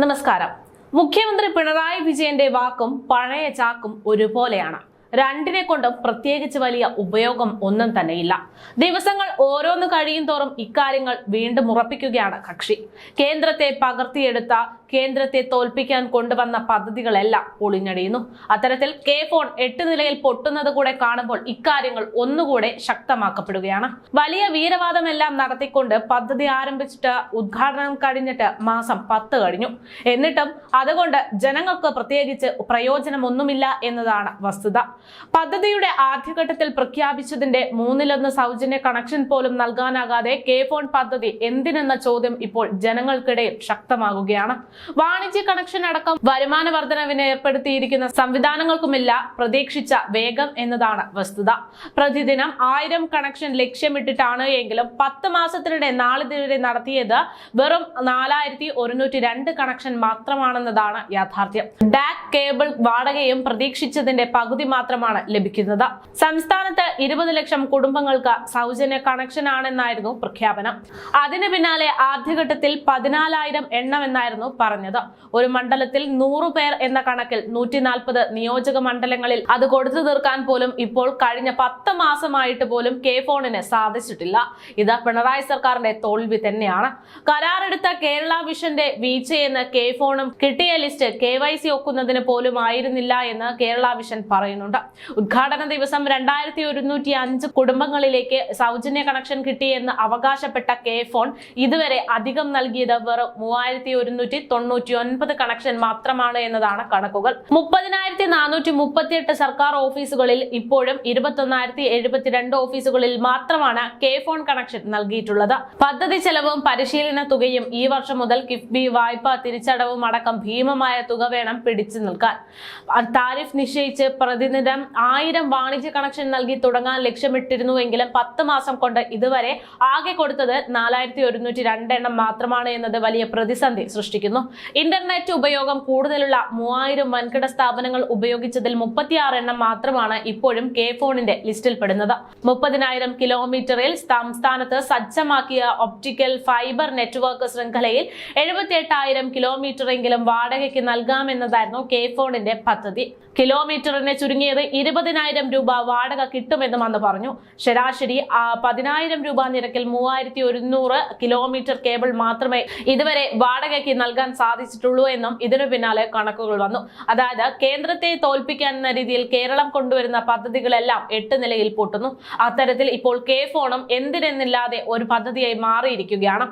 നമസ്കാരം. മുഖ്യമന്ത്രി പിണറായി വിജയന്റെ വാക്കും പഴയ ചാക്കും ഒരുപോലെയാണ്. രണ്ടിനെ കൊണ്ടും പ്രത്യേകിച്ച് വലിയ ഉപയോഗം ഒന്നും തന്നെയില്ല. ദിവസങ്ങൾ ഓരോന്ന് കഴിയും തോറും ഇക്കാര്യങ്ങൾ വീണ്ടും ഉറപ്പിക്കുകയാണ് കക്ഷി. കേന്ദ്രത്തെ പകർത്തിയെടുത്ത കേന്ദ്രത്തെ തോൽപ്പിക്കാൻ കൊണ്ടുവന്ന പദ്ധതികളെല്ലാം പൊളിഞ്ഞടിയുന്നു അത്തരത്തിൽ കെ ഫോൺ എട്ട് നിലയിൽ പൊട്ടുന്നത് കൂടെ കാണുമ്പോൾ ഇക്കാര്യങ്ങൾ ഒന്നുകൂടെ ശക്തമാക്കപ്പെടുകയാണ്. വലിയ വീരവാദമെല്ലാം നടത്തിക്കൊണ്ട് പദ്ധതി ആരംഭിച്ചിട്ട് ഉദ്ഘാടനം കഴിഞ്ഞിട്ട് മാസം പത്ത് കഴിഞ്ഞു. എന്നിട്ടും അതുകൊണ്ട് ജനങ്ങൾക്ക് പ്രത്യേകിച്ച് പ്രയോജനമൊന്നുമില്ല എന്നതാണ് വസ്തുത. പദ്ധതിയുടെ ആദ്യഘട്ടത്തിൽ പ്രഖ്യാപിച്ചതിന്റെ മൂന്നിലൊന്ന് സൗജന്യ കണക്ഷൻ പോലും നൽകാനാകാതെ കെ ഫോൺ പദ്ധതി എന്തിനെന്ന ചോദ്യം ഇപ്പോൾ ജനങ്ങൾക്കിടയിൽ ശക്തമാകുകയാണ്. വാണിജ്യ കണക്ഷൻ അടക്കം വരുമാന വർധനവിന് ഏർപ്പെടുത്തിയിരിക്കുന്ന സംവിധാനങ്ങൾക്കുമില്ല പ്രതീക്ഷിച്ച വേഗം എന്നതാണ് വസ്തുത. പ്രതിദിനം ആയിരം കണക്ഷൻ ലക്ഷ്യമിട്ടിട്ടാണ് എങ്കിലും പത്ത് മാസത്തിനിടെ നാളിതുവരെ നടത്തിയത് വെറും നാലായിരത്തി ഒരുന്നൂറ്റി രണ്ട് കണക്ഷൻ മാത്രമാണെന്നതാണ് യാഥാർത്ഥ്യം. ഡാക് കേബിൾ വാടകയും പ്രതീക്ഷിച്ചതിന്റെ പകുതി മാത്രമാണ് ലഭിക്കുന്നത്. സംസ്ഥാനത്ത് ഇരുപത് ലക്ഷം കുടുംബങ്ങൾക്ക് സൗജന്യ കണക്ഷൻ ആണെന്നായിരുന്നു പ്രഖ്യാപനം. അതിന് പിന്നാലെ ആദ്യഘട്ടത്തിൽ പതിനാലായിരം എണ്ണം എന്നായിരുന്നു പറഞ്ഞത്. ഒരു മണ്ഡലത്തിൽ നൂറു പേർ എന്ന കണക്കിൽ നൂറ്റി നാൽപ്പത് നിയോജക മണ്ഡലങ്ങളിൽ അത് കൊടുത്തു തീർക്കാൻ പോലും ഇപ്പോൾ കഴിഞ്ഞ പത്ത് മാസമായിട്ട് പോലും കെ ഫോണിന് സാധിച്ചിട്ടില്ല. ഇത് പിണറായി സർക്കാരിന്റെ തോൽവി തന്നെയാണ്. കരാറെടുത്ത കേരള വിഷന്റെ വീഴ്ചയെന്ന് കെ ഫോണും കിട്ടിയ ലിസ്റ്റ് കെ വൈ സി ഒക്കുന്നതിന് പോലും ആയിരുന്നില്ല എന്ന് കേരള വിഷൻ പറയുന്നുണ്ട്. ഉദ്ഘാടന ദിവസം രണ്ടായിരത്തി ഒരുന്നൂറ്റി അഞ്ച് കുടുംബങ്ങളിലേക്ക് സൗജന്യ കണക്ഷൻ കിട്ടിയെന്ന് അവകാശപ്പെട്ട കെ ഫോൺ ഇതുവരെ അധികം നൽകിയത് വെറും മൂവായിരത്തി ഒരുന്നൂറ്റി തൊണ്ണൂറ്റി ഒൻപത് കണക്ഷൻ മാത്രമാണ് എന്നതാണ് കണക്കുകൾ. മുപ്പതിനായിരത്തി നാനൂറ്റി മുപ്പത്തിയെട്ട് സർക്കാർ ഓഫീസുകളിൽ ഇപ്പോഴും ഇരുപത്തൊന്നായിരത്തി എഴുപത്തിരണ്ട് ഓഫീസുകളിൽ മാത്രമാണ് കെ ഫോൺ കണക്ഷൻ നൽകിയിട്ടുള്ളത്. പദ്ധതി ചെലവും പരിശീലന തുകയും ഈ വർഷം മുതൽ കിഫ്ബി വായ്പ തിരിച്ചടവും അടക്കം ഭീമമായ തുക വേണം പിടിച്ചു നിൽക്കാൻ. താരിഫ് നിശ്ചയിച്ച് പ്രതിദിനം ആയിരം വാണിജ്യ കണക്ഷൻ നൽകി തുടങ്ങാൻ ലക്ഷ്യമിട്ടിരുന്നുവെങ്കിലും പത്ത് മാസം കൊണ്ട് ഇതുവരെ ആകെ കൊടുത്തത് നാലായിരത്തി ഒരുന്നൂറ്റി രണ്ടെണ്ണം മാത്രമാണ് എന്നത് വലിയ പ്രതിസന്ധി സൃഷ്ടിക്കുന്നു. ഇന്റർനെറ്റ് ഉപയോഗം കൂടുതലുള്ള മൂവായിരം വൻകിട സ്ഥാപനങ്ങൾ ഉപയോഗിച്ചതിൽ മുപ്പത്തിയാറ് എണ്ണം മാത്രമാണ് ഇപ്പോഴും കെ ഫോണിന്റെ ലിസ്റ്റിൽ പെടുന്നത്. മുപ്പതിനായിരം കിലോമീറ്ററിൽ സംസ്ഥാനത്ത് സജ്ജമാക്കിയ ഒപ്റ്റിക്കൽ ഫൈബർ നെറ്റ്വർക്ക് ശൃംഖലയിൽ എഴുപത്തി എട്ടായിരം കിലോമീറ്ററെങ്കിലും വാടകയ്ക്ക് നൽകാമെന്നതായിരുന്നു കെ ഫോണിന്റെ പദ്ധതി. കിലോമീറ്ററിന് ചുരുങ്ങിയത് ഇരുപതിനായിരം രൂപ വാടക കിട്ടുമെന്നും അന്ന് പറഞ്ഞു. ശരാശരി പതിനായിരം രൂപ നിരക്കിൽ മൂവായിരത്തി ഒരുന്നൂറ് കിലോമീറ്റർ കേബിൾ മാത്രമേ ഇതുവരെ വാടകയ്ക്ക് നൽകാൻ സാധിച്ചിട്ടുള്ളൂ എന്നും ഇതിനു പിന്നാലെ കണക്കുകൾ വന്നു. അതായത് കേന്ദ്രത്തെ തോൽപ്പിക്കാൻ എന്ന രീതിയിൽ കേരളം കൊണ്ടുവരുന്ന പദ്ധതികളെല്ലാം എട്ട് നിലയിൽ പൊട്ടുന്നു. അത്തരത്തിൽ ഇപ്പോൾ കെ ഫോണും എന്തിനെന്നില്ലാതെ ഒരു പദ്ധതിയായി മാറിയിരിക്കുകയാണ്.